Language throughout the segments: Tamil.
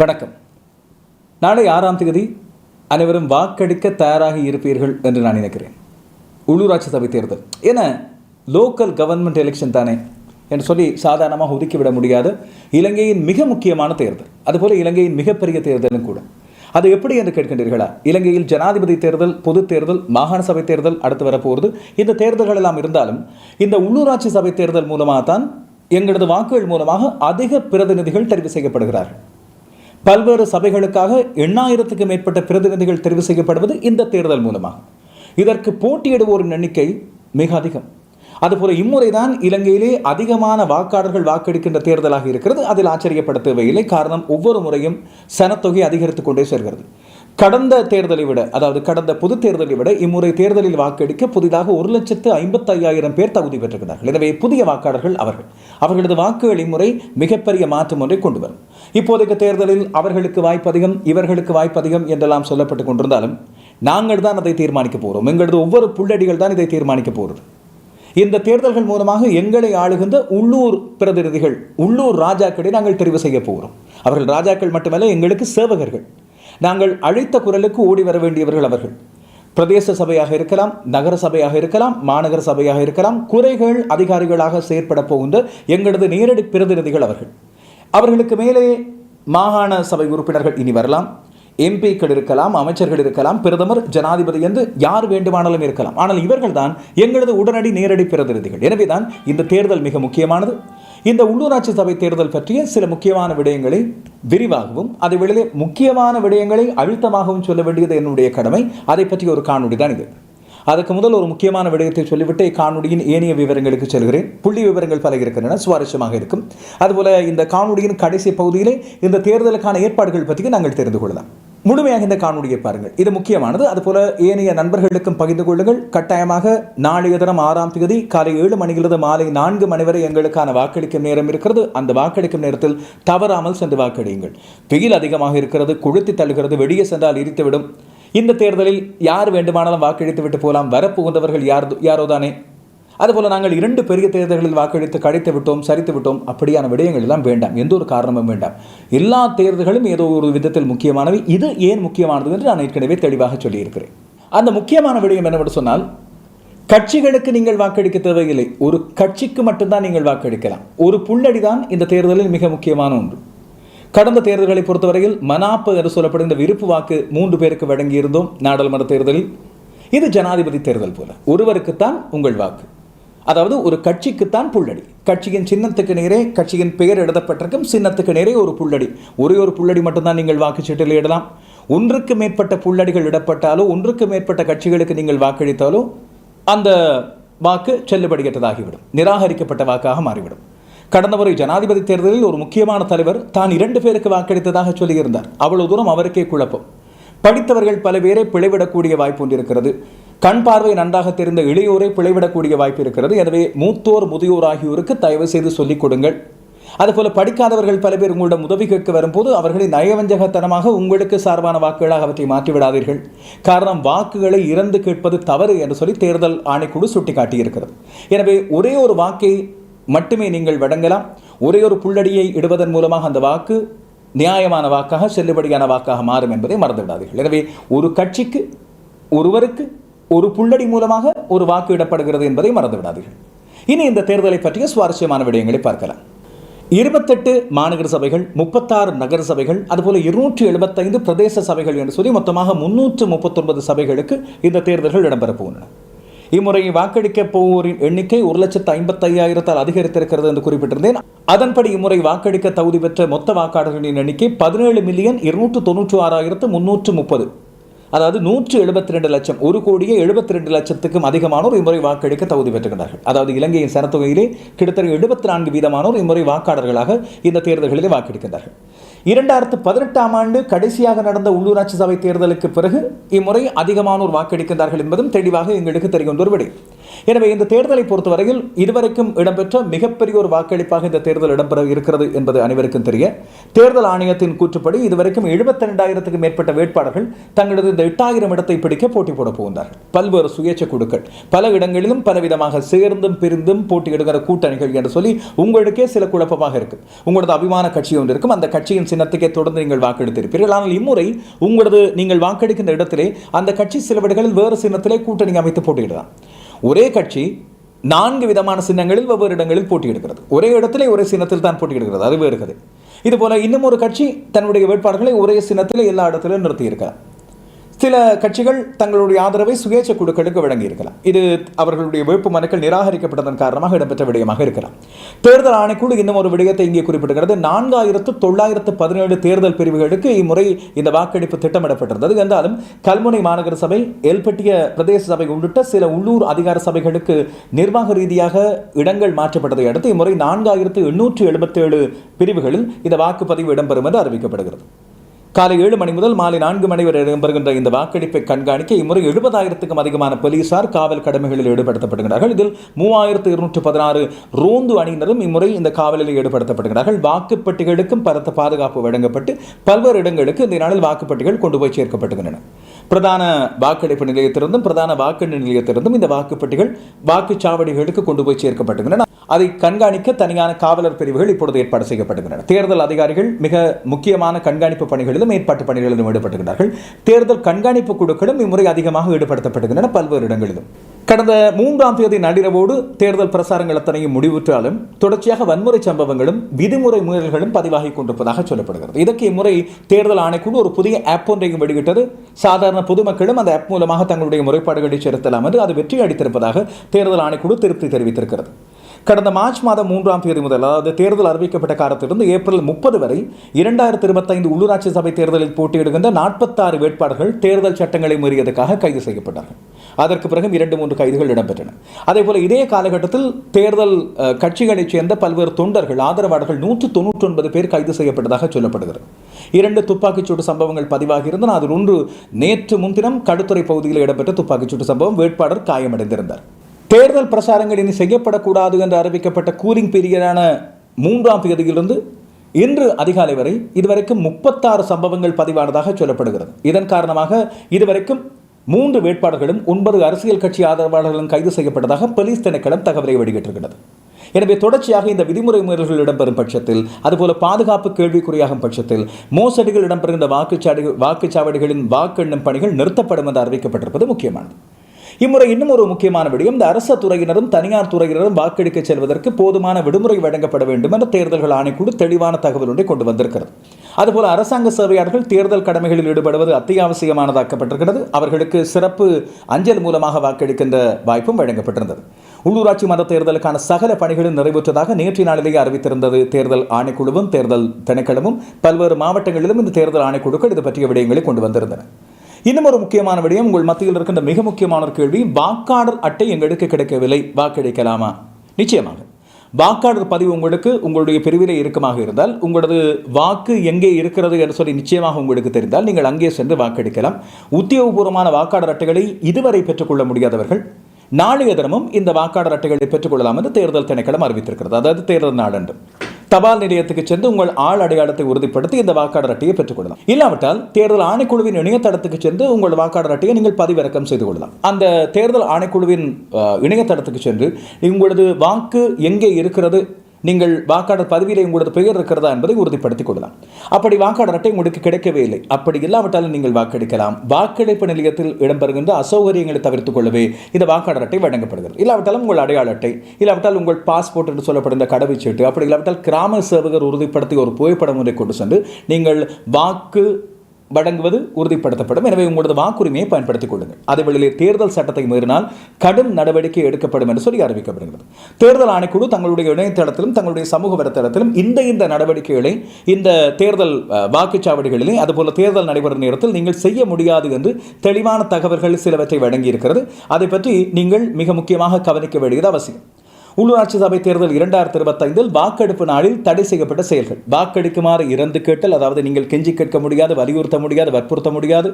வணக்கம். நாளை ஆறாம் தேதி அனைவரும் வாக்களிக்க தயாராகி இருப்பீர்கள் என்று நான் நினைக்கிறேன். உள்ளூராட்சி சபை தேர்தல். ஏன்னா லோக்கல் கவர்மெண்ட் எலெக்ஷன் தானே என்று சொல்லி சாதாரணமாக ஒதுக்கிவிட முடியாது. இலங்கையின் மிக முக்கியமான தேர்தல். அதுபோல் இலங்கையின் மிகப்பெரிய தேர்தலும் கூட. அது எப்படி என்று கேட்கின்றீர்களா? இலங்கையில் ஜனாதிபதி தேர்தல் பொது தேர்தல் மாகாண சபை தேர்தல் அடுத்து வரப்போகிறது இந்த தேர்தல்கள் எல்லாம் இருந்தாலும் இந்த உள்ளூராட்சி சபை தேர்தல் மூலமாக தான் எங்களது வாக்குகள் மூலமாக அதிக பிரதிநிதிகள் தெரிவு செய்யப்படுகிறார்கள். பல்வேறு சபைகளுக்காக எண்ணாயிரத்துக்கு மேற்பட்ட பிரதிநிதிகள் தெரிவு செய்யப்படுவது இந்த தேர்தல் மூலமாக. இதற்கு போட்டியிடுவோரின் எண்ணிக்கை மிக அதிகம். அதுபோல இம்முறைதான் இலங்கையிலே அதிகமான வாக்காளர்கள் வாக்கெடுக்கின்ற தேர்தலாக இருக்கிறது. அதில் ஆச்சரியப்பட தேவையில்லை காரணம் ஒவ்வொரு முறையும் சனத்தொகை அதிகரித்துக் கொண்டே செல்கிறது கடந்த தேர்தலை விட அதாவது கடந்த பொது தேர்தலை விட இம்முறை தேர்தலில் வாக்கெடுக்க புதிதாக ஒரு லட்சத்து ஐம்பத்தையாயிரம் பேர் தகுதி பெற்றிருக்கிறார்கள். எனவே புதிய வாக்காளர்கள் அவர்கள். அவர்களது வாக்குகள் இம்முறை மிகப்பெரிய மாற்றம் ஒன்றை கொண்டு வரும். இப்போதைக்கு தேர்தலில் அவர்களுக்கு வாய்ப்பதிகம் இவர்களுக்கு வாய்ப்பதிகம் என்றெல்லாம் சொல்லப்பட்டு கொண்டிருந்தாலும் நாங்கள் தான் அதை தீர்மானிக்க போகிறோம் எங்களது ஒவ்வொரு புள்ளடிகள் தான் இதை தீர்மானிக்க போகிறது இந்த தேர்தல்கள் மூலமாக எங்களை ஆளுகின்ற உள்ளூர் பிரதிநிதிகள் உள்ளூர் ராஜாக்களை நாங்கள் தெரிவு செய்ய போகிறோம் அவர்கள் ராஜாக்கள் மட்டுமல்ல எங்களுக்கு சேவகர்கள். நாங்கள் அழைத்த குரலுக்கு ஓடி வர வேண்டியவர்கள் அவர்கள். பிரதேச சபையாக இருக்கலாம் நகர சபையாக இருக்கலாம் மாநகர சபையாக இருக்கலாம் குறைகள் அதிகாரிகளாக செயற்பட போகின்ற எங்களது நேரடி பிரதிநிதிகள் அவர்கள். அவர்களுக்கு மேலே மாகாண சபை உறுப்பினர்கள் இனி வரலாம். எம்பிக்கள் இருக்கலாம் அமைச்சர்கள் இருக்கலாம் பிரதமர் ஜனாதிபதி என்று யார் வேண்டுமானாலும் இருக்கலாம். ஆனால் இவர்கள் தான் எங்களது உடனடி நேரடி பிரதிநிதிகள். எனவேதான் இந்த தேர்தல் மிக முக்கியமானது. இந்த உள்ளூராட்சி சபை தேர்தல் பற்றிய சில முக்கியமான விடயங்களை விரிவாகவும் அதை வெளியே முக்கியமான விடயங்களை அழுத்தமாகவும் சொல்ல வேண்டியது என்னுடைய கடமை. அதை பற்றி ஒரு காணொளி தான் இது. அதுக்கு முதல் ஒரு முக்கியமான விடயத்தை சொல்லிவிட்டு காணொலியின் ஏனைய விவரங்களுக்கு செல்கிறேன். புள்ளி விவரங்கள் பல இருக்கின்றன சுவாரஸ்யமாக இருக்கும். அதுபோல இந்த காணொலியின் கடைசி பகுதியிலே இந்த தேர்தலுக்கான ஏற்பாடுகள் பற்றி நாங்கள் தெரிந்து கொள்ளலாம். முழுமையாக இந்த காணொலியை பாருங்கள். இது முக்கியமானது. அதுபோல ஏனைய நண்பர்களுக்கும் பகிர்ந்து கொள்ளுங்கள். கட்டாயமாக நாளைய தினம் ஆறாம் தேதி காலை ஏழு மணியிலிருந்து மாலை நான்கு மணி வரை எங்களுக்கான வாக்களிக்கும் நேரம் இருக்கிறது. அந்த வாக்களிக்கும் நேரத்தில் தவறாமல் சென்று வாக்களியுங்கள். வெயில் அதிகமாக இருக்கிறது கொளுத்தி தள்ளுகிறது வெளியே சென்றால் எரித்துவிடும் இந்த தேர்தலில் யார் வேண்டுமானாலும் வாக்களித்து விட்டு போகலாம். வரப்புகுந்தவர்கள் யார் யாரோ தானே அதுபோல் நாங்கள் இரண்டு பெரிய தேர்தல்களில் வாக்களித்து கழித்து விட்டோம் சரித்து விட்டோம் அப்படியான விடயங்கள் எல்லாம் வேண்டாம். எந்த ஒரு காரணமும் வேண்டாம். எல்லா தேர்தல்களும் ஏதோ ஒரு விதத்தில் முக்கியமானவை. இது ஏன் முக்கியமானது என்று நான் ஏற்கனவே தெளிவாக சொல்லியிருக்கிறேன். அந்த முக்கியமான விடயம் என்னவென்று சொன்னால் கட்சிகளுக்கு நீங்கள் வாக்களிக்க தேவையில்லை. ஒரு கட்சிக்கு மட்டும்தான் நீங்கள் வாக்களிக்கலாம். ஒரு புள்ளடி தான் இந்த தேர்தலில் மிக முக்கியமான ஒன்று. கடந்த தேர்தல்களை பொறுத்தவரையில் மனாப்பு என்று சொல்லப்படுகின்ற விருப்பு வாக்கு மூன்று பேருக்கு வழங்கியிருந்தோம் நாடாளுமன்ற தேர்தலில். இது ஜனாதிபதி தேர்தல் போல. ஒருவருக்குத்தான் உங்கள் வாக்கு. அதாவது ஒரு கட்சிக்குத்தான் புள்ளடி. கட்சியின் சின்னத்துக்கு நேரே கட்சியின் பெயர் எழுதப்பட்டிருக்கும் சின்னத்துக்கு நேரே ஒரு புள்ளடி. ஒரே ஒரு புள்ளடி மட்டும்தான் நீங்கள் வாக்குச்சீட்டில் இடலாம். ஒன்றுக்கு மேற்பட்ட புள்ளடிகள் இடப்பட்டாலோ ஒன்றுக்கு மேற்பட்ட கட்சிகளுக்கு நீங்கள் வாக்களித்தாலோ அந்த வாக்கு செல்லுபடியற்றதாகிவிடும். நிராகரிக்கப்பட்ட வாக்காக மாறிவிடும். கடந்த முறை ஜனாதிபதி தேர்தலில் ஒரு முக்கியமான தலைவர் தான் இரண்டு பேருக்கு வாக்களித்ததாக சொல்லியிருந்தார். அவ்வளவு தூரம் அவருக்கே குழப்பம். படித்தவர்கள் பல பேரை பிழைவிடக்கூடிய வாய்ப்பு ஒன்றிருக்கிறது. கண் பார்வை நன்றாக தெரிந்த இளையோரை பிழைவிடக்கூடிய வாய்ப்பு இருக்கிறது. எனவே மூத்தோர் முதியோர் ஆகியோருக்கு தயவு செய்து சொல்லிக் கொடுங்கள். அதுபோல படிக்காதவர்கள் பல பேர் உங்களிடம் உதவி கேட்க வரும்போது அவர்களை நயவஞ்சகத்தனமாக உங்களுக்கு சார்பான வாக்குகளாக அவற்றை மாற்றிவிடாதீர்கள். காரணம் வாக்குகளை இறந்து கேட்பது தவறு என்று சொல்லி தேர்தல் ஆணைக்குழு சுட்டிக்காட்டியிருக்கிறது. எனவே ஒரே ஒரு வாக்கை மட்டுமே நீங்கள் வழங்கலாம். ஒரே ஒரு புள்ளடியை இடுவதன் மூலமாக அந்த வாக்கு நியாயமான வாக்காக செல்லுபடியான வாக்காக மாறும் என்பதை மறந்துவிடாதீர்கள். எனவே ஒரு கட்சிக்கு ஒருவருக்கு ஒரு புள்ளடி மூலமாக ஒரு வாக்கு இடப்படுகிறது என்பதை மறந்துவிடாதீர்கள். இனி இந்த தேர்தலை பற்றிய சுவாரஸ்யமான விடயங்களை பார்க்கலாம். இருபத்தெட்டு மாநகர சபைகள் முப்பத்தாறு நகர சபைகள் அதுபோல் இருநூற்றி எழுபத்தைந்து பிரதேச சபைகள் என்று சொல்லி மொத்தமாக முன்னூற்று முப்பத்தொன்பது சபைகளுக்கு இந்த தேர்தல்கள் இடம்பெறப் போகின்றன. இம்முறை வாக்களிக்க போவோரின் எண்ணிக்கை ஒரு லட்சத்து ஐம்பத்தையாயிரத்தால் அதிகரித்திருக்கிறது என்று குறிப்பிட்டிருந்தேன். அதன்படி இம்முறை வாக்களிக்க தகுதி பெற்ற மொத்த வாக்காளர்களின் எண்ணிக்கை பதினேழு மில்லியன் இருநூற்று தொன்னூற்று ஆறாயிரத்து முன்னூற்று முப்பது. அதாவது நூற்று எழுபத்தி ரெண்டு லட்சம் ஒரு கோடியே எழுபத்தி ரெண்டு லட்சத்துக்கும் அதிகமானோர் இம்முறை வாக்களிக்க தகுதி பெற்றுகிறார்கள் அதாவது இலங்கையின் சனத்தொகையிலே கிட்டத்தட்ட எழுபத்தி நான்கு வீதமானோர் இம்முறை வாக்காளர்களாக இந்த தேர்தல்களிலே வாக்களிக்கின்றார்கள். இரண்டாயிரத்து பதினெட்டாம் ஆண்டு கடைசியாக நடந்த உள்ளூராட்சி சபை தேர்தலுக்கு பிறகு இம்முறை அதிகமானோர் வாக்களிக்கின்றார்கள் என்பதும் தெளிவாக எங்களுக்கு தெரிகின்ற ஒரு விடயம் எனவே இந்த தேர்தலை பொறுத்தவரையில் இதுவரைக்கும் இடம்பெற்ற மிகப்பெரிய ஒரு வாக்களிப்பாக இந்த தேர்தல் இடம்பெற இருக்கிறது என்பது அனைவருக்கும் தெரிய. தேர்தல் ஆணையத்தின் கூற்றுப்படி இதுவரைக்கும் எழுபத்தி ரெண்டாயிரத்துக்கும் மேற்பட்ட வேட்பாளர்கள் தங்களது இந்த எட்டாயிரம் இடத்தை பிடிக்க போட்டி போட போகின்றார்கள். பல்வேறு சுயேட்சை குழுக்கள் பல இடங்களிலும் பலவிதமாக சேர்ந்தும் பிரிந்தும் போட்டியிடுகிற கூட்டணிகள் என்று சொல்லி உங்களுக்கே சில குழப்பமாக இருக்கு. உங்களது அபிமான கட்சி ஒன்று இருக்கும். அந்த கட்சியின் சின்னத்துக்கே தொடர்ந்து நீங்கள் வாக்களித்திருப்பீர்கள். ஆனால் இம்முறை உங்களது நீங்கள் வாக்கெடுக்கின்ற இடத்திலே அந்த கட்சி சில விடங்களில் வேறு சின்னத்திலே கூட்டணி அமைத்து போட்டியிடலாம் ஒரே கட்சி நான்கு விதமான சின்னங்களில் வெவ்வேறு இடங்களில் போட்டியிடுகிறது. ஒரே இடத்திலே ஒரே சின்னத்தில் தான் போட்டியிடுகிறது. அது வேறு கதை. இதுபோல இன்னும் ஒரு கட்சி தன்னுடைய வேட்பாளர்களை ஒரே சின்னத்தில் எல்லா இடத்திலும் நிறுத்தியிருக்கலாம் சில கட்சிகள் தங்களுடைய ஆதரவை சுயேட்சை குழுக்களுக்கு வழங்கியிருக்கலாம். இது அவர்களுடைய வேட்பு மனுக்கள் நிராகரிக்கப்பட்டதன் காரணமாக இடம்பெற்ற விடயமாக இருக்கலாம். தேர்தல் ஆணைக்குழு இன்னும் ஒரு விடயத்தை இங்கே குறிப்பிடுகிறது நான்காயிரத்து தொள்ளாயிரத்து பதினேழு தேர்தல் பிரிவுகளுக்கு இம்முறை இந்த வாக்கெடுப்பு திட்டமிடப்பட்டிருந்தது. என்றாலும் கல்முனை மாநகர சபை எல்பட்டிய பிரதேச சபை உள்ளிட்ட சில உள்ளூர் அதிகார சபைகளுக்கு நிர்வாக ரீதியாக இடங்கள் மாற்றப்பட்டதை அடுத்து இம்முறை நான்காயிரத்து எண்ணூற்று எழுபத்தேழு பிரிவுகளில் இந்த வாக்குப்பதிவு இடம்பெறும் என்று அறிவிக்கப்படுகிறது. காலை ஏழு மணி முதல் மாலை நான்கு மணி வரை இடம்பெறுகின்ற இந்த வாக்கெடுப்பை கண்காணிக்க இம்முறை எழுபதாயிரத்துக்கும் அதிகமான போலீசார் காவல் கடமைகளில் ஈடுபடுத்தப்படுகிறார்கள். இதில் மூவாயிரத்து இருநூற்று பதினாறு ரோந்து அணியினரும் இம்முறை இந்த காவலில் ஈடுபடுத்தப்படுகிறார்கள். வாக்குப்பட்டிகளுக்கும் பலத்த பாதுகாப்பு வழங்கப்பட்டு பல்வேறு இடங்களுக்கு இந்த நாளில் வாக்குப்பட்டிகள் கொண்டு போய் சேர்க்கப்படுகின்றன பிரதான வாக்கெடுப்பு நிலையத்திலிருந்தும் பிரதான வாக்கு நிலையத்திலிருந்தும் இந்த வாக்குப்பட்டிகள் வாக்குச்சாவடிகளுக்கு கொண்டு போய் சேர்க்கப்பட்டுகின்றன அதை கண்காணிக்க தனியான காவலர் பிரிவுகள் இப்பொழுது ஏற்பாடு செய்யப்படுகின்றன. தேர்தல் அதிகாரிகள் மிக முக்கியமான கண்காணிப்பு பணிகளிலும் ஏற்பாட்டு பணிகளிலும் ஈடுபடுகிறார்கள் தேர்தல் கண்காணிப்பு குழுக்களும் இம்முறை அதிகமாக ஈடுபடுத்தப்படுகின்றன பல்வேறு இடங்களிலும். கடந்த மூன்றாம் தேதி நள்ளிரவோடு தேர்தல் பிரசாரங்கள் அத்தனையும் முடிவுற்றாலும் தொடர்ச்சியாக வன்முறை சம்பவங்களும் விதிமுறை மீறல்களும் பதிவாகி கொண்டிருப்பதாக சொல்லப்படுகிறது. இதற்கு இம்முறை தேர்தல் ஆணைக்குழு ஒரு புதிய ஆப் ஒன்றையும் வெளியிட்டது. சாதாரண பொதுமக்களும் அந்த ஆப் மூலமாக தங்களுடைய முறைப்பாடுகளை செலுத்தலாம் என்று அது வெற்றி அளித்திருப்பதாக தேர்தல் ஆணைக்குழு திருப்தி தெரிவித்திருக்கிறது. கடந்த மார்ச் மாதம் மூன்றாம் தேதி முதல் அதாவது தேர்தல் அறிவிக்கப்பட்ட காலத்திலிருந்து ஏப்ரல் முப்பது வரை இரண்டாயிரத்தி இருபத்தைந்து உள்ளூராட்சி சபை தேர்தலில் போட்டியிடுகின்ற நாற்பத்தாறு வேட்பாளர்கள் தேர்தல் சட்டங்களை மீறியதற்காக கைது செய்யப்பட்டார்கள். அதற்கு பிறகு இரண்டு மூன்று கைதுகள் இடம்பெற்றன. அதே போல இதே காலகட்டத்தில் தேர்தல் கட்சிகளைச் சேர்ந்த பல்வேறு தொண்டர்கள் ஆதரவாளர்கள் நூற்று தொன்னூற்றி ஒன்பது பேர் கைது செய்யப்பட்டதாக சொல்லப்படுகிறது. இரண்டு துப்பாக்கிச்சூடு சம்பவங்கள் பதிவாகி இருந்தன அதில் ஒன்று நேற்று முன்தினம் கடுத்துறை பகுதியில் இடம்பெற்ற துப்பாக்கிச்சூடு சம்பவம். வேட்பாளர் காயமடைந்திருந்தார். தேர்தல் பிரசாரங்கள் இனி செய்யப்படக்கூடாது என்று அறிவிக்கப்பட்ட கூலிங் பீரியடான மூன்றாம் தேதியிலிருந்து இன்று அதிகாலை வரை இதுவரைக்கும் முப்பத்தாறு சம்பவங்கள் பதிவானதாக சொல்லப்படுகிறது. இதன் காரணமாக இதுவரைக்கும் மூன்று வேட்பாளர்களும் ஒன்பது அரசியல் கட்சி ஆதரவாளர்களும் கைது செய்யப்பட்டதாக போலீஸ் திணைக்களம் தகவலை வெளியிட்டிருக்கிறது. எனவே தொடர்ச்சியாக இந்த விதிமுறை மீறல்கள் இடம்பெறும் பட்சத்தில் அதுபோல பாதுகாப்பு கேள்விக்குறியாகும் பட்சத்தில் மோசடிகள் இடம்பெறுகின்ற வாக்குச்சாடி வாக்குச்சாவடிகளின் வாக்கெண்ணும் பணிகள் நிறுத்தப்படும் என்று அறிவிக்கப்பட்டிருப்பது முக்கியமானது. இம்முறை இன்னும் ஒரு முக்கியமான விடயம் இந்த அரச துறையினரும் தனியார் துறையினரும் வாக்கெடுக்க செல்வதற்கு போதுமான விடுமுறை வழங்கப்பட வேண்டும் என தேர்தல்கள் ஆணைக்குழு தெளிவான தகவல் ஒன்றை கொண்டு வந்திருக்கிறது. அதுபோல அரசாங்க சேவையாளர்கள் தேர்தல் கடமைகளில் ஈடுபடுவது அத்தியாவசியமானதாக்கப்பட்டிருக்கிறது. அவர்களுக்கு சிறப்பு அஞ்சல் மூலமாக வாக்களிக்கின்ற வாய்ப்பும் வழங்கப்பட்டிருந்தது. உள்ளூராட்சி மன்ற தேர்தலுக்கான சகல பணிகளும் நிறைவேற்றதாக நேற்று நாளிலேயே அறிவித்திருந்தது தேர்தல் ஆணைக்குழுவும் தேர்தல் திணைக்களமும். பல்வேறு மாவட்டங்களிலும் இந்த தேர்தல் ஆணைக்குழுக்கள் இது பற்றிய விடயங்களை கொண்டு வந்திருந்தன. இன்னும் ஒரு முக்கியமான விடயம் உங்கள் மத்தியில் இருக்கின்ற மிக முக்கியமான ஒரு கேள்வி வாக்காளர் அட்டை எங்களுக்கு கிடைக்கவில்லை வாக்களிக்கலாமா? நிச்சயமாக. வாக்காளர் பதிவு உங்களுக்கு உங்களுடைய பிரிவிலே இருக்கமாக இருந்தால் உங்களது வாக்கு எங்கே இருக்கிறது என்று சொல்லி நிச்சயமாக உங்களுக்கு தெரிந்தால் நீங்கள் அங்கே சென்று வாக்களிக்கலாம். உத்தியோகபூர்வமான வாக்காளர் அட்டைகளை இதுவரை பெற்றுக்கொள்ள முடியாதவர்கள் நாளைய தினமும் இந்த வாக்காளர் அட்டைகளை பெற்றுக்கொள்ளலாம் என்று தேர்தல் திணைக்களம் அறிவித்திருக்கிறது. அதாவது தேர்தல் நாளன்று தபால் நிலையத்துக்கு சென்று உங்கள் ஆள் அடையாளத்தை உறுதிப்படுத்தி இந்த வாக்காளர் அட்டையை பெற்றுக்கொள்ளலாம். இல்லாவிட்டால் தேர்தல் ஆணைக்குழுவின் இணையதளத்துக்கு சென்று உங்கள் வாக்காளர் அட்டையை நீங்கள் பதிவிறக்கம் செய்து கொள்ளலாம். அந்த தேர்தல் ஆணைக்குழுவின் இணையதளத்துக்கு சென்று உங்களது வாக்கு எங்கே இருக்கிறது நீங்கள் வாக்காளர் பதவியில் உங்களது பெயர் இருக்கிறதா என்பதை உறுதிப்படுத்திக் கொள்ளலாம். அப்படி வாக்காளர் அட்டை உங்களுக்கு கிடைக்கவே இல்லை. அப்படி இல்லாவிட்டாலும் நீங்கள் வாக்களிக்கலாம். வாக்களிப்பு நிலையத்தில் இடம்பெறுகின்ற அசௌகரியங்களை தவிர்த்துக் கொள்ளவே இந்த வாக்காளர் அட்டை வழங்கப்படுகிறது. இல்லாவிட்டாலும் உங்கள் அடையாள அட்டை இல்லாவிட்டால் உங்கள் பாஸ்போர்ட் என்று சொல்லப்படுகிற கடவுச்சீட்டு அப்படி இல்லாவிட்டால் கிராம சேவகர் உறுதிப்படுத்தி ஒரு புகைப்படம் ஒன்றை கொண்டு சென்று நீங்கள் வாக்கு வழங்குவது உறுதிப்படுத்தப்படும். எனவே உங்களது வாக்குரிமையை பயன்படுத்திக் கொள்ளுங்கள். அதேவேளையிலே தேர்தல் சட்டத்தை மீறினால் கடும் நடவடிக்கை எடுக்கப்படும் என்று சொல்லி அறிவிக்கப்படுகிறது. தேர்தல் ஆணைக்குழு தங்களுடைய இணையதளத்திலும் தங்களுடைய சமூக வலைத்தளத்திலும் இந்த இந்த நடவடிக்கைகளை இந்த தேர்தல் வாக்குச்சாவடிகளிலே அதுபோல தேர்தல் நடைபெறும் நேரத்தில் நீங்கள் செய்ய முடியாது என்று தெளிவான தகவல்கள் சிலவற்றை வழங்கியிருக்கிறது. அதை பற்றி நீங்கள் மிக முக்கியமாக கவனிக்க வேண்டியது அவசியம். உள்ளூராட்சி சபை தேர்தல் இரண்டாயிரத்தி இருபத்தைந்தில் வாக்கெடுப்பு நாளில் தடை செய்யப்பட்ட செயல்கள். வாக்கெடுக்குமாறு இறந்து கேட்டல் அதாவது நீங்கள் கெஞ்சி கேட்க முடியாது வலியுறுத்த முடியாது வற்புறுத்த முடியாது.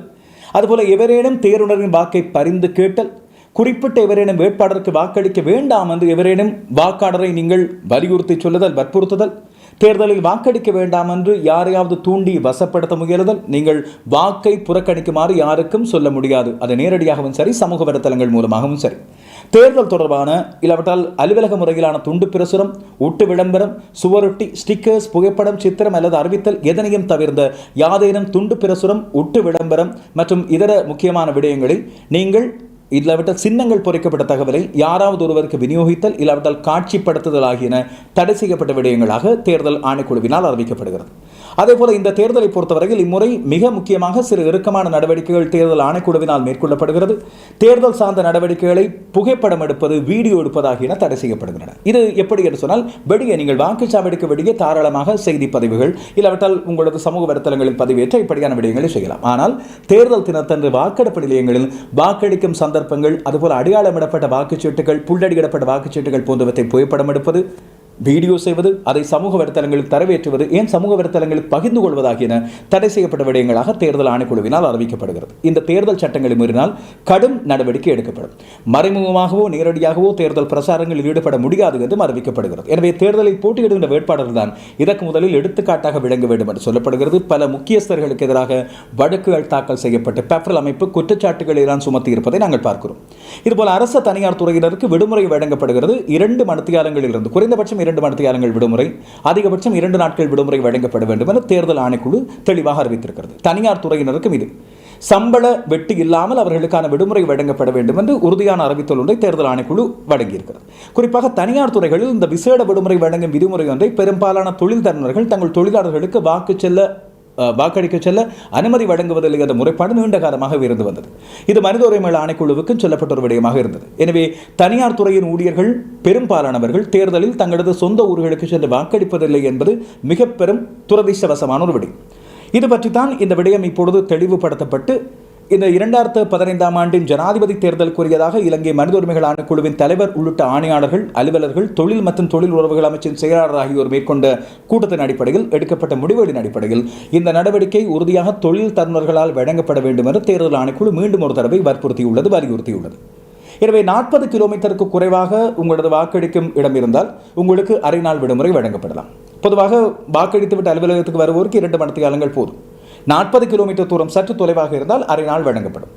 அதுபோல எவரேனும் தேர்வுணரின் வாக்கை பறிந்து கேட்டல் குறிப்பிட்ட எவரேனும் வேட்பாளருக்கு வாக்களிக்க வேண்டாம் என்று எவரேனும் வாக்காளரை நீங்கள் வலியுறுத்தி சொல்லுதல் வற்புறுத்துதல் தேர்தலில் வாக்களிக்க வேண்டாம் என்று யாரையாவது தூண்டி வசப்படுத்த முயலுதல் நீங்கள் வாக்கை புறக்கணிக்குமாறு யாருக்கும் சொல்ல முடியாது. அது நேரடியாகவும் சரி சமூக வலைத்தளங்கள் மூலமாகவும் சரி. தேர்தல் தொடர்பான இல்லாவிட்டால் அலுவலக முறையிலான துண்டு பிரசுரம் ஒட்டு விளம்பரம் சுவரொட்டி ஸ்டிக்கர்ஸ் புகைப்படம் சித்திரம் அல்லது அறிவித்தல் எதனையும் தவிர்ந்த யாதேனும் துண்டு பிரசுரம் ஒட்டு விளம்பரம் மற்றும் இதர முக்கியமான விடயங்களை நீங்கள் இல்லாவிட்டால் சின்னங்கள் பொறிக்கப்பட்ட தகவலை யாராவது ஒருவருக்கு விநியோகித்தல் இல்லாவிட்டால் காட்சிப்படுத்துதல் ஆகியன தடை செய்யப்பட்ட விடயங்களாக தேர்தல் ஆணைக்குழுவினால் அறிவிக்கப்படுகிறது. அதேபோல இந்த தேர்தலை பொறுத்தவரையில் இம்முறை மிக முக்கியமாக சில இறுக்கமான நடவடிக்கைகள் தேர்தல் ஆணைக்குழுவினால் மேற்கொள்ளப்படுகிறது. தேர்தல் சார்ந்த நடவடிக்கைகளை புகைப்படம் எடுப்பது வீடியோ எடுப்பது ஆகியன தடை செய்யப்படுகின்றன. இது எப்படி என்று சொன்னால் வெளியே நீங்கள் வாக்குச்சாவடிக்கு வெளியே தாராளமாக செய்தி பதிவுகள் இல்லாவிட்டால் உங்களது சமூக வலைத்தளங்களில் பதிவேற்ற இப்படியான விடயங்களை செய்யலாம். ஆனால் தேர்தல் தினத்தன்று வாக்கெடுப்பு நிலையங்களில் வாக்களிக்கும் சந்தர்ப்பங்கள் அதுபோல் அடையாளமிடப்பட்ட வாக்குச்சீட்டுகள் புள்ளடியிடப்பட்ட வாக்குச்சீட்டுகள் போன்றவற்றை புகைப்படம் எடுப்பது வீடியோ செய்வது அதை சமூக வலைத்தளங்களில் தரவேற்றுவது ஏன் சமூக வலைத்தளங்களில் பகிர்ந்து கொள்வதாகியன தடை செய்யப்பட்ட விடயங்களாக தேர்தல் ஆணைக்குழுவினால் அறிவிக்கப்படுகிறது. இந்த தேர்தல் சட்டங்களை மீறினால் கடும் நடவடிக்கை எடுக்கப்படும். மறைமுகமாகவோ நேரடியாகவோ தேர்தல் பிரசாரங்களில் ஈடுபட முடியாது என்றும் அறிவிக்கப்படுகிறது. எனவே தேர்தலில் போட்டியிடுகின்ற வேட்பாளர்கள் தான் இதற்கு முதலில் எடுத்துக்காட்டாக விளங்க வேண்டும் என்று சொல்லப்படுகிறது. பல முக்கியஸ்தர்களுக்கு எதிராக வழக்குகள் தாக்கல் செய்யப்பட்டு பெப்ரல் அமைப்பு குற்றச்சாட்டுகளை எல்லாம் சுமத்தி இருப்பதை நாங்கள் பார்க்கிறோம். இதுபோல அரசு தனியார் துறையினருக்கு விடுமுறை வழங்கப்படுகிறது. இரண்டு மணித்தியாலங்களில் இருந்து குறைந்தபட்சம் இரண்டு மணித்தியாலங்கள் விடுமுறை அதிகபட்சம் இரண்டு நாட்கள் விடுமுறை வழங்கப்பட வேண்டும் என தேர்தல் ஆணைக்குழு தெளிவாக அறிவித்திருக்கிறது. தனியார் துறையினருக்கும் இது. சம்பள வெட்டு இல்லாமல் அவர்களுக்கான விடுமுறை வழங்கப்பட வேண்டும் என்று உறுதியான அறிவித்தல் ஒன்றை தேர்தல் ஆணைக்குழு வழங்கியிருக்கிறது. குறிப்பாக தனியார் துறைகளில் இந்த விசேட விடுமுறை வழங்கும் விதிமுறை ஒன்றை பெரும்பாலான தொழில் தரனர்கள் தங்கள் தொழிலாளர்களுக்கு வாக்கு செல்ல வாக்களிக்க செல்ல அனுமதி வழங்குவதில்லை என்ற முறைப்பாடு நீண்ட காலமாக இருந்து வந்தது. இது மனித உரிமைகள் ஆணைக்குழுவுக்கும் சொல்லப்பட்ட ஒரு விடயமாக இருந்தது. எனவே தனியார் துறையின் ஊழியர்கள் பெரும்பாலானவர்கள் தேர்தலில் தங்களது சொந்த ஊர்களுக்கு சென்று வாக்களிப்பதில்லை என்பது மிக பெரும் துரதிர்ஷ்டவசமான ஒரு விடயம். இது பற்றி தான் இந்த விடயம் இப்பொழுது தெளிவுபடுத்தப்பட்டு இந்த இரண்டாயிரத்து பதினைந்தாம் ஆண்டின் ஜனாதிபதி தேர்தலுக்குரியதாக இலங்கை மனித உரிமைகள் ஆணைக்குழுவின் தலைவர் உள்ளிட்ட ஆணையாளர்கள் அலுவலர்கள் தொழில் மற்றும் தொழில் உறவுகள் அமைச்சின் செயலாளர் ஆகியோர் மேற்கொண்ட கூட்டத்தின் அடிப்படையில் எடுக்கப்பட்ட முடிவுகளின் அடிப்படையில் இந்த நடவடிக்கை உறுதியாக தொழில் தருணர்களால் வழங்கப்பட வேண்டும் என தேர்தல் ஆணைக்குழு மீண்டும் ஒரு தடவை வற்புறுத்தியுள்ளது வலியுறுத்தியுள்ளது. எனவே நாற்பது கிலோமீட்டருக்கு குறைவாக உங்களது வாக்களிக்கும் இடம் இருந்தால் உங்களுக்கு அரை நாள் விடுமுறை வழங்கப்படலாம். பொதுவாக வாக்களித்துவிட்டு அலுவலகத்துக்கு வருவோருக்கு இரண்டு மணி காலங்கள் போதும். நாற்பது கிலோமீட்டர் தூரம் சற்று தொலைவாக இருந்தால் அரை நாள் வழங்கப்படும்.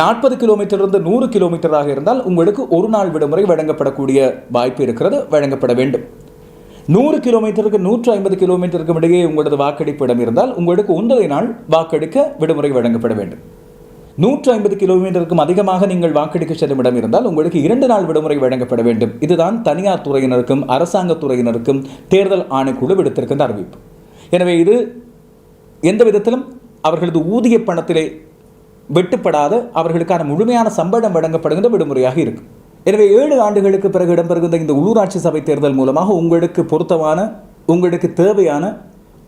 நாற்பது கிலோமீட்டரிலிருந்து நூறு கிலோமீட்டராக இருந்தால் உங்களுக்கு ஒரு நாள் விடுமுறை வழங்கப்படக்கூடிய வாய்ப்பு இருக்கிறது வழங்கப்பட வேண்டும். நூறு கிலோமீட்டருக்கு நூற்று ஐம்பது கிலோமீட்டருக்கும் இடையே உங்களது வாக்கெடுப்பு இடம் இருந்தால் உங்களுக்கு ஒன்றரை நாள் வாக்கெடுக்க விடுமுறை வழங்கப்பட வேண்டும். நூற்று ஐம்பது கிலோமீட்டருக்கும் அதிகமாக நீங்கள் வாக்கெடுக்க செல்லும் இடம் இருந்தால் உங்களுக்கு இரண்டு நாள் விடுமுறை வழங்கப்பட வேண்டும். இதுதான் தனியார் துறையினருக்கும் அரசாங்க துறையினருக்கும் தேர்தல் ஆணைக்குழு விடுத்திருக்கின்ற அறிவிப்பு. எனவே இது எந்த விதத்திலும் அவர்களது ஊதிய பணத்திலே வெட்டுப்படாத அவர்களுக்கான முழுமையான சம்பளம் வழங்கப்படுகின்ற விடுமுறையாக இருக்கும். எனவே ஏழு ஆண்டுகளுக்கு பிறகு இடம்பெறுகின்ற இந்த உள்ளூராட்சி சபை தேர்தல் மூலமாக உங்களுக்கு பொருத்தமான உங்களுக்கு தேவையான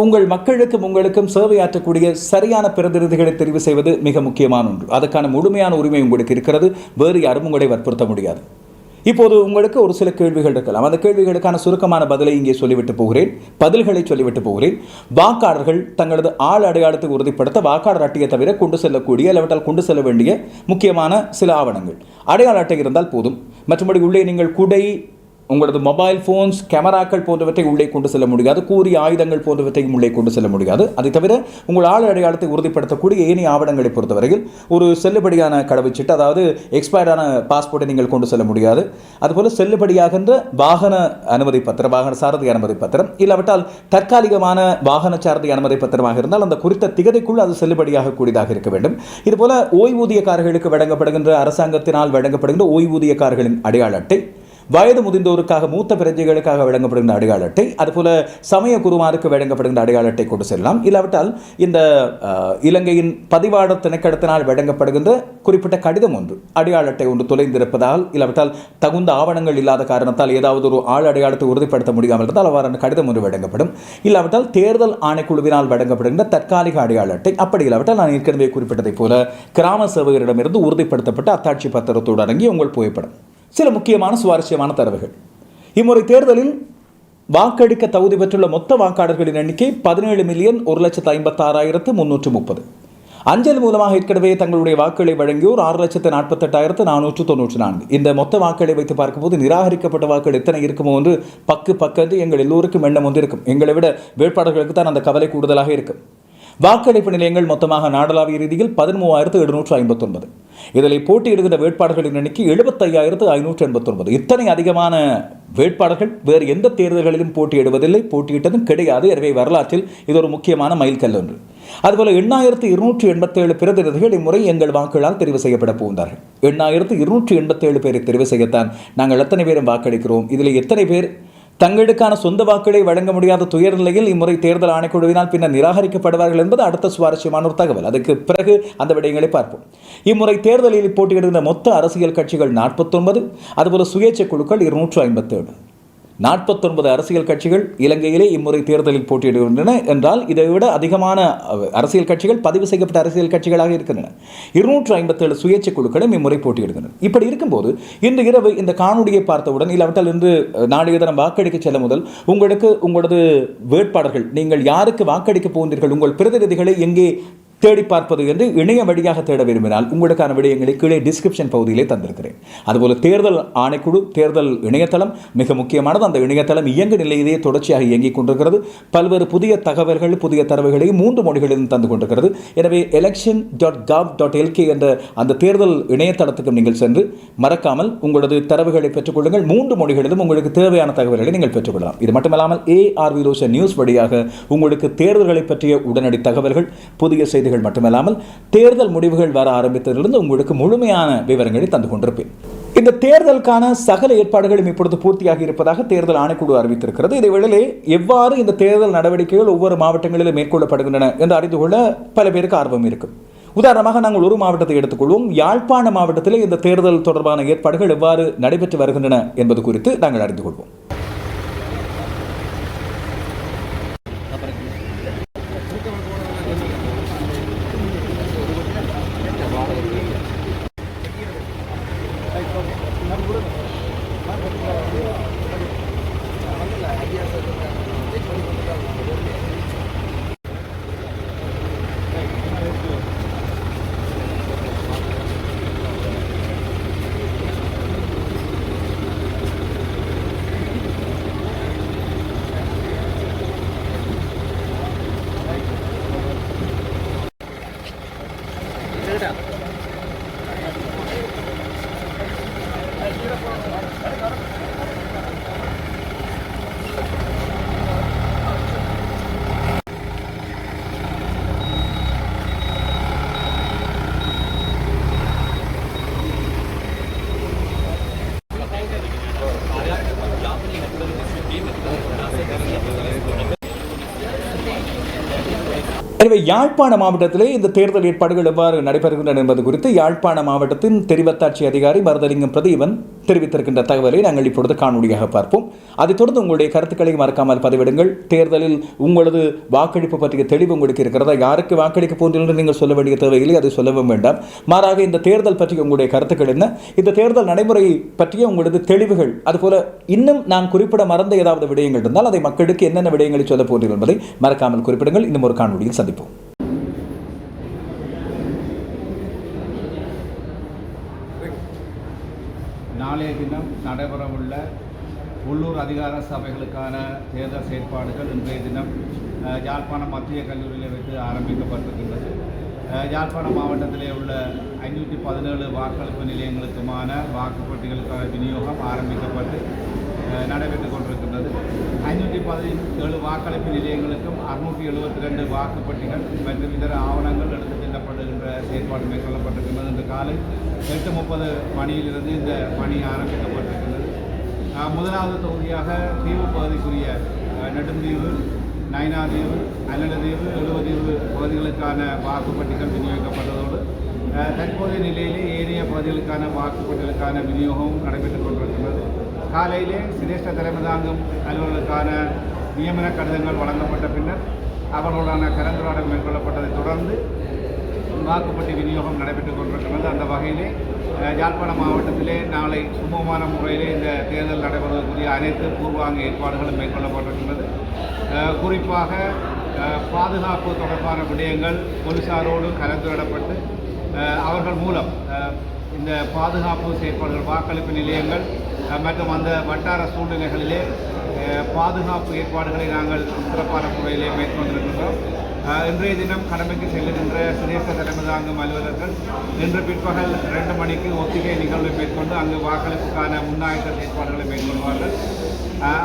உங்கள் மக்களுக்கும் உங்களுக்கும் சேவையாற்றக்கூடிய சரியான பிரதிநிதிகளை தெரிவு செய்வது மிக முக்கியமான ஒன்று. அதுக்கான முழுமையான உரிமை உங்களுக்கு இருக்கிறது. வேறு யாரும் உங்களை வற்புறுத்த முடியாது. இப்போது உங்களுக்கு ஒரு சில கேள்விகள் இருக்கலாம். அந்த கேள்விகளுக்கான சுருக்கமான பதிலை இங்கே சொல்லிவிட்டு போகிறேன். பதில்களை சொல்லிவிட்டு போகிறேன். வாக்காளர்கள் தங்களது ஆள் அடையாளத்தை உறுதிப்படுத்த வாக்காளர் அட்டையை தவிர கொண்டு செல்லக்கூடிய அல்லவற்றால் கொண்டு செல்ல வேண்டிய முக்கியமான சில ஆவணங்கள். அடையாள அட்டை இருந்தால் போதும். மற்றபடி உள்ளே நீங்கள் குடை உங்களது மொபைல் ஃபோன்ஸ் கேமராக்கள் போன்றவற்றை உள்ளே கொண்டு செல்ல முடியாது. கூறிய ஆயுதங்கள் போன்றவற்றையும் உள்ளே கொண்டு செல்ல முடியாது. அதை தவிர உங்கள் ஆள் அடையாளத்தை உறுதிப்படுத்தக்கூடிய ஏனைய ஆவணங்களை பொறுத்தவரையில் ஒரு செல்லுபடியான கடவுச்சீட்டு அதாவது எக்ஸ்பயர்டான பாஸ்போர்ட்டை நீங்கள் கொண்டு செல்ல முடியாது. அதுபோல் செல்லுபடியாகின்ற வாகன அனுமதி பத்திரம் வாகன சாரதி அனுமதி பத்திரம் இல்லாவிட்டால் தற்காலிகமான வாகன சாரதி அனுமதி பத்திரமாக இருந்தால் அந்த குறித்த திகதிக்குள் அது செல்லுபடியாக கூடியதாக இருக்க வேண்டும். இதுபோல ஓய்வூதியக்காரர்களுக்கு வழங்கப்படுகின்ற அரசாங்கத்தினால் வழங்கப்படுகின்ற ஓய்வூதியக்காரர்களின் அடையாள அட்டை வயது முதிர்ந்தோருக்காக மூத்த பிரஜைகளுக்காக வழங்கப்படுகின்ற அடையாள அட்டை அதுபோல சமய குருமாருக்கு வழங்கப்படுகின்ற அடையாள அட்டை கொண்டு செல்லலாம். இல்லாவிட்டால் இந்த இலங்கையின் பதிவாளர் திணைக்களத்தினால் வழங்கப்படுகின்ற குறிப்பிட்ட கடிதம் ஒன்று அடையாள அட்டை ஒன்று தொலைந்திருப்பதால் இல்லாவிட்டால் தகுந்த ஆவணங்கள் இல்லாத காரணத்தால் ஏதாவது ஒரு ஆள் அடையாளத்தை உறுதிப்படுத்த முடியாமல் இருந்தால் அவ்வாறான கடிதம் ஒன்று வழங்கப்படும். இல்லாவிட்டால் தேர்தல் ஆணைக்குழுவினால் வழங்கப்படுகின்ற தற்காலிக அடையாள அட்டை அப்படி இல்லாவிட்டால் நான் ஏற்கனவே குறிப்பிட்டதைப் போல கிராம சேவகரிடமிருந்து உறுதிப்படுத்தப்பட்ட அத்தாட்சி பத்திரத்தோடு அடங்கி உங்கள் புகைப்படம். சில முக்கியமான சுவாரஸ்யமான தரவுகள். இம்முறை தேர்தலில் வாக்களிக்க தகுதி பெற்றுள்ள மொத்த வாக்காளர்களின் எண்ணிக்கை பதினேழு மில்லியன் ஒரு லட்சத்து ஐம்பத்தாறாயிரத்து முன்னூற்று முப்பது. அஞ்சல் மூலமாக ஏற்கனவே தங்களுடைய வாக்குகளை வழங்கியோர் ஆறு லட்சத்து நாற்பத்தெட்டாயிரத்து நானூற்று தொன்னூற்று நான்கு. இந்த மொத்த வாக்குகளை வைத்து பார்க்கும்போது நிராகரிக்கப்பட்ட வாக்குகள் எத்தனை இருக்குமோ என்று பக்கு பக்கத்து எங்கள் எல்லோருக்கும் எண்ணம் வந்து இருக்கும் எங்களை விட வேட்பாளர்களுக்கு தான் அந்த கவலை கூடுதலாக இருக்கும். வாக்களிப்பு நிலையங்கள் மொத்தமாக நாடளாவிய ரீதியில் பதிமூவாயிரத்து எழுநூற்று ஐம்பத்தொன்பது. இதில் போட்டியிடுகின்ற வேட்பாளர்களின் எண்ணிக்கை எழுபத்தையாயிரத்து ஐநூற்று எண்பத்தொன்பது. இத்தனை அதிகமான வேட்பாளர்கள் வேறு எந்த தேர்தல்களிலும் போட்டியிடுவதில்லை போட்டியிட்டதும் கிடையாது. எனவே வரலாற்றில் இது ஒரு முக்கியமான மைல்கல் ஒன்று. அதுபோல எண்ணாயிரத்து இருநூற்றி எண்பத்தேழு பிரதிநிதிகள் இம்முறை எங்கள் வாக்குகளால் தெரிவு செய்யப்பட போகின்றார்கள். எண்ணாயிரத்து இருநூற்றி எண்பத்தேழு பேரை தெரிவு செய்யத்தான் நாங்கள் எத்தனை பேரும் வாக்களிக்கிறோம்? இதில் எத்தனை பேர் தங்களுக்கான சொந்த வாக்குகளை வழங்க முடியாத துயர் நிலையில் இம்முறை தேர்தல் ஆணைக்குழுவினால் பின்னர் நிராகரிக்கப்படுவார்கள் என்பது அடுத்த சுவாரஸ்யமான ஒரு தகவல். அதுக்கு பிறகு அந்த விடயங்களை பார்ப்போம். இம்முறை தேர்தலில் போட்டியிடுகின்ற மொத்த அரசியல் கட்சிகள் நாற்பத்தொன்பது அதுபோல சுயேட்சை குழுக்கள் இருநூற்று ஐம்பத்தேழு. நாற்பத்தொன்பது அரசியல் கட்சிகள் இலங்கையிலே இம்முறை தேர்தலில் போட்டியிடுகின்றன என்றால் இதை விட அதிகமான அரசியல் கட்சிகள் பதிவு செய்யப்பட்ட அரசியல் கட்சிகளாக இருக்கின்றன. இருநூற்று ஐம்பத்தேழு சுயேட்சை குழுக்களும் இம்முறை போட்டியிடுகின்றன. இப்படி இருக்கும்போது இன்று இரவு இந்த காணொலியை பார்த்தவுடன் இல்லாவிட்டால் இன்று நாளைய தினம் வாக்களிக்க செல்ல முதல் உங்களுக்கு உங்களது வேட்பாளர்கள் நீங்கள் யாருக்கு வாக்களிக்க போகின்றீர்கள் உங்கள் பிரதிநிதிகளை எங்கே தேடி பார்ப்பது என்று இணைய வழியாக தேட விரும்பினால் உங்களுக்கான விடயங்களை கீழே டிஸ்கிரிப்ஷன் பகுதியிலே தந்திருக்கிறேன். அதுபோல் தேர்தல் ஆணைக்குழு தேர்தல் இணையதளம் மிக முக்கியமானது அந்த இணையதளம் இயங்கு நிலையிலேயே தொடர்ச்சியாக இயங்கிக் கொண்டிருக்கிறது. பல்வேறு புதிய தகவல்கள் புதிய தரவுகளை மூன்று மொழிகளிலும் தந்து கொண்டிருக்கிறது. எனவே election dot gov dot LK என்ற அந்த தேர்தல் இணையதளத்துக்கும் நீங்கள் சென்று மறக்காமல் உங்களது தரவுகளை பெற்றுக்கொள்ளுங்கள் மூன்று மொழிகளிலும் உங்களுக்கு தேவையான தகவல்களை நீங்கள் பெற்றுக்கொள்ளலாம் இது மட்டுமல்லாமல் ஏஆர் விரோசன் நியூஸ் வழியாக உங்களுக்கு தேர்தல்களை பற்றிய உடனடி தகவல்கள் புதிய செய்தி செய்திகள் மட்டுமல்லாமல் தேர்தல் முடிவுகள் வர ஆரம்பித்ததிலிருந்து உங்களுக்கு முழுமையான விவரங்களை தந்து கொண்டிருப்பேன். இந்த தேர்தலுக்கான சகல ஏற்பாடுகளும் இப்பொழுது பூர்த்தியாகி இருப்பதாக தேர்தல் ஆணைக்குழு அறிவித்திருக்கிறது. இதை வேளையிலே எவ்வாறு இந்த தேர்தல் நடவடிக்கைகள் ஒவ்வொரு மாவட்டங்களிலும் மேற்கொள்ளப்படுகின்றன என்று அறிந்து கொள்ள பல பேருக்கு ஆர்வம் இருக்கும் உதாரணமாக நாங்கள் ஒரு மாவட்டத்தை எடுத்துக்கொள்வோம். யாழ்ப்பாண மாவட்டத்திலே இந்த தேர்தல் தொடர்பான ஏற்பாடுகள் எவ்வாறு நடைபெற்று வருகின்றன என்பது குறித்து நாங்கள் அறிந்து கொள்வோம். எனவே யாழ்ப்பாண மாவட்டத்திலே இந்த தேர்தல் ஏற்பாடுகள் எவ்வாறு நடைபெறுகின்றன என்பது குறித்து யாழ்ப்பாண மாவட்டத்தின் தெரிவத்தாட்சி அதிகாரி மருதலிங்கம் பிரதீபன் தெரிவித்திருக்கின்ற தகவலை நாங்கள் இப்பொழுது காணொலியாக பார்ப்போம். அதைத் தொடர்ந்து உங்களுடைய கருத்துக்களை மறக்காமல் பதிவிடுங்கள். தேர்தலில் உங்களது வாக்களிப்பு பற்றிய தெளிவு உங்களுக்கு இருக்கிறதா? யாருக்கு வாக்களிக்க போன்றீர்கள் நீங்கள் சொல்ல வேண்டிய தேவையில்லை. அதை சொல்லவும் வேண்டாம். மாறாக இந்த தேர்தல் பற்றிய உங்களுடைய கருத்துக்கள் என்ன? இந்த தேர்தல் நடைமுறை பற்றிய உங்களது தெளிவுகள். அதுபோல இன்னும் நான் குறிப்பிட மறந்த ஏதாவது விடயங்கள் இருந்தால் அதை மக்களுக்கு என்னென்ன விடயங்களை சொல்ல போகிறீர்கள் என்பதை மறக்காமல் குறிப்பிடுங்கள். இன்னும் ஒரு காணொலியில் சந்திப்போம். நாளைய தினம் நடைபெறவுள்ள உள்ளூர் அதிகார சபைகளுக்கான தேர்தல் செயற்பாடுகள் இன்றைய தினம் யாழ்ப்பாணம் மத்திய கல்லூரியில் வைத்து ஆரம்பிக்கப்பட்டிருக்கின்றது. யாழ்ப்பாணம் மாவட்டத்திலே உள்ள ஐநூற்றி பதினேழு வாக்களிப்பு நிலையங்களுக்குமான வாக்குப்பட்டிகளுக்கான விநியோகம் ஆரம்பிக்கப்பட்டு அஹ், நடைபெற்றுக் கொண்டிருக்கின்றது. ஐநூற்றி பதினேழு வாக்களிப்பு நிலையங்களுக்கும் அறுநூற்றி எழுபத்தி ரெண்டு வாக்குப்பட்டிகள் மற்றும் இதர ஆவணங்கள் எடுத்து செல்லப்படுகின்ற செயற்பாடு மேற்கொள்ளப்பட்டிருக்கின்றது. இன்று காலை எட்டு முப்பது மணியிலிருந்து இந்த பணி ஆரம்பிக்கப்பட்டிருக்கின்றது. முதலாவது தொகுதியாக தீவு பகுதிக்குரிய நெடுந்தீவு நயனாதீவு அல்லலதீவு எழுவதீவு பகுதிகளுக்கான வாக்குப்பட்டிகள் விநியோகிக்கப்பட்டதோடு தற்போதைய நிலையிலே ஏனைய பகுதிகளுக்கான வாக்குப்பட்டிகளுக்கான விநியோகமும் நடைபெற்றுக் கொண்டிருக்கின்றது. காலையிலே சிரேஷ்ட தலைமை தாங்கும் அலுவலர்களுக்கான நியமன கடிதங்கள் வழங்கப்பட்ட பின்னர் அவர்களுடனான கலந்துரையாடல் மேற்கொள்ளப்பட்டதைத் தொடர்ந்து வாக்குப்பட்டி விநியோகம் நடைபெற்றுக் கொண்டிருக்கிறது. அந்த வகையிலே ஜாழ்ப்பாணம் மாவட்டத்திலே நாளை சுமூகமான முறையிலே இந்த தேர்தல் நடைபெறுவதற்குரிய அனைத்து பூர்வாங்க ஏற்பாடுகளும் மேற்கொள்ளப்பட்டிருக்கிறது. குறிப்பாக பாதுகாப்பு தொடர்பான விடயங்கள் போலீசாரோடு கலந்துவிடப்பட்டு அவர்கள் மூலம் இந்த பாதுகாப்பு செயற்பாடுகள் வாக்களிப்பு நிலையங்கள் மற்றும் அந்த வட்டார சூழ்நிலைகளிலே பாதுகாப்பு ஏற்பாடுகளை நாங்கள் சிறப்பான முறையிலே மேற்கொண்டிருக்கின்றோம். இன்றைய தினம் கடமைக்கு செல்லுகின்ற சிரேஷ்ட தலைமை தாங்கும் அலுவலர்கள் இன்று பிற்பகல் ரெண்டு மணிக்கு ஒத்திகை நிகழ்வை மேற்கொண்டு அங்கு வாக்களிப்புக்கான முன்னாயத்த செயற்பாடுகளை மேற்கொள்வார்கள்.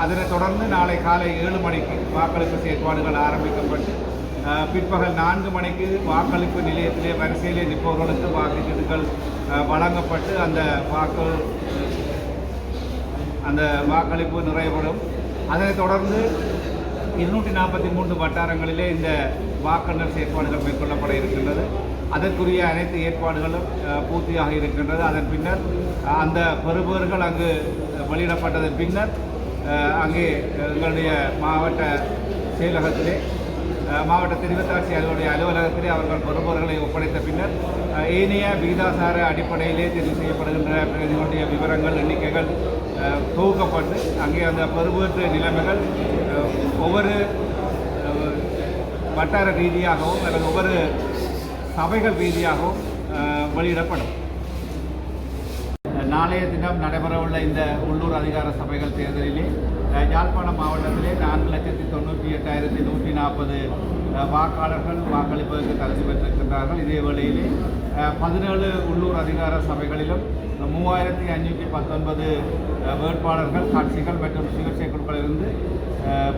அதனைத் தொடர்ந்து நாளை காலை ஏழு மணிக்கு வாக்களிப்பு செயற்பாடுகள் ஆரம்பிக்கப்பட்டு பிற்பகல் நான்கு மணிக்கு வாக்களிப்பு நிலையத்திலே வரிசையிலே நிற்பவர்களுக்கு வாக்குச்சீட்டுகள் வழங்கப்பட்டு அந்த வாக்கு அந்த வாக்களிப்பு நிறைவுறும் அதனைத் தொடர்ந்து இருநூற்றி நாற்பத்தி மூன்று வட்டாரங்களிலே இந்த வாக்காளர் செயற்பாடுகள் மேற்கொள்ளப்பட இருக்கின்றது. அதற்குரிய அனைத்து ஏற்பாடுகளும் பூர்த்தியாக இருக்கின்றது. அதன் பின்னர் அந்த பெறுபவர்கள் அங்கு வெளியிடப்பட்டதன் பின்னர் அங்கே எங்களுடைய மாவட்ட செயலகத்திலே மாவட்ட தெரிவத்தாட்சி அலுவலக அலுவலகத்திலே அவர்கள் பருபவர்களை ஒப்படைத்த பின்னர் ஏனைய விகிதாசார அடிப்படையிலே தெரிவு செய்யப்படுகின்ற பிரதிகளுடைய விவரங்கள் எண்ணிக்கைகள் தொகுக்கப்பட்டு அங்கே அந்த பருவத்து நிலைமைகள் ஒவ்வொரு வட்டார ரீதியாகவும் அல்லது ஒவ்வொரு சபைகள் ரீதியாகவும் அஹ், வெளியிடப்படும். நாளைய தினம் நடைபெறவுள்ள இந்த உள்ளூர் அதிகார சபைகள் தேர்தலிலே யாழ்ப்பாணம் மாவட்டத்திலே நான்கு லட்சத்தி தொண்ணூற்றி எட்டாயிரத்தி நூற்றி நாற்பது வாக்காளர்கள் வாக்களிப்பதற்கு தகுதி பெற்றிருக்கின்றார்கள். இதே வேளையிலே பதினேழு உள்ளூர் அதிகார சபைகளிலும் மூவாயிரத்தி ஐநூற்றி பத்தொன்பது வேட்பாளர்கள் கட்சிகள் மற்றும் சிகிச்சை குழுக்களிலிருந்து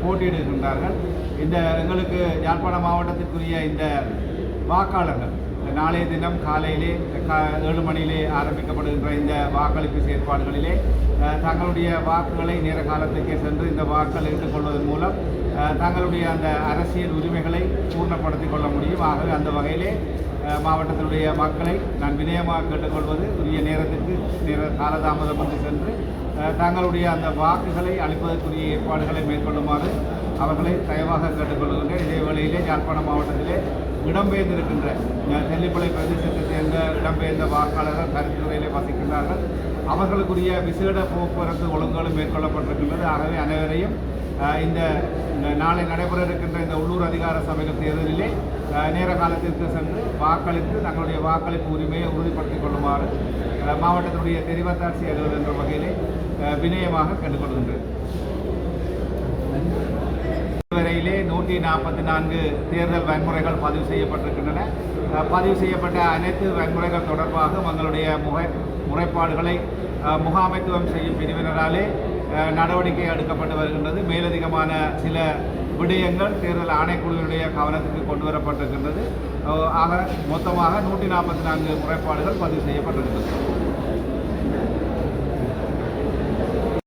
போட்டியிடுகின்றார்கள். இந்த எங்களுக்கு யாழ்ப்பாணம் மாவட்டத்திற்குரிய இந்த வாக்காளர்கள் நாளைய தினம் காலையிலே கா ஏழு மணியிலே ஆரம்பிக்கப்படுகின்ற இந்த வாக்களிப்பு செயற்பாடுகளிலே தங்களுடைய வாக்குகளை நேர காலத்துக்கே சென்று இந்த வாக்கள் எடுத்துக்கொள்வதன் மூலம் தங்களுடைய அந்த அரசியல் உரிமைகளை பூர்ணப்படுத்திக் கொள்ள முடியும். ஆகவே அந்த வகையிலே மாவட்டத்தினுடைய மக்களை நான் வினயமாக கேட்டுக்கொள்வது உரிய நேரத்திற்கு நேர காலதாமதமின்றி சென்று தங்களுடைய அந்த வாக்குகளை அளிப்பதற்குரிய ஏற்பாடுகளை மேற்கொள்ளுமாறு அவர்களை தயவாக கேட்டுக்கொள்கின்றேன். இதே வேளையிலே யாழ்ப்பாணம் மாவட்டத்திலே இடம்பெயர்ந்திருக்கின்ற அஹ், பிரதேசத்தை சேர்ந்த இடம்பெயர்ந்த வாக்காளர்கள் கருத்துறையிலே வசிக்கின்றார்கள். அவர்களுக்குரிய விசேட போக்குவரத்து ஒழுங்குகளும் மேற்கொள்ளப்பட்டிருக்கின்றது. ஆகவே அனைவரையும் இந்த நாளை நடைபெற இருக்கின்ற இந்த உள்ளூர் அதிகார சபைகள் தேர்தலிலே நேர காலத்திற்கு சென்று வாக்களித்து தங்களுடைய வாக்களிப்பு உரிமையை உறுதிப்படுத்திக் கொள்ளுமாறு மாவட்டத்தினுடைய தெரிவத்தாட்சி அலுவலர் என்ற வகையிலே வினயமாக கேட்டுக்கொள்கின்றேன். நூற்றி நாற்பத்தி நான்கு தேர்தல் வன்முறைகள் பதிவு செய்யப்பட்டிருக்கின்றன. பதிவு செய்யப்பட்ட அனைத்து வன்முறைகள் தொடர்பாக எங்களுடைய முக முறைப்பாடுகளை முகாமைத்துவம் செய்யும் பிரிவினராலே நடவடிக்கை எடுக்கப்பட்டு வருகின்றது. மேலதிகமான சில விடயங்கள் தேர்தல் ஆணைக்குழுவினுடைய கவனத்துக்கு கொண்டு வரப்பட்டிருக்கின்றது. ஆக மொத்தமாக நூற்றி நாற்பத்தி நான்கு முறைப்பாடுகள் பதிவு செய்யப்பட்டிருக்கின்றது.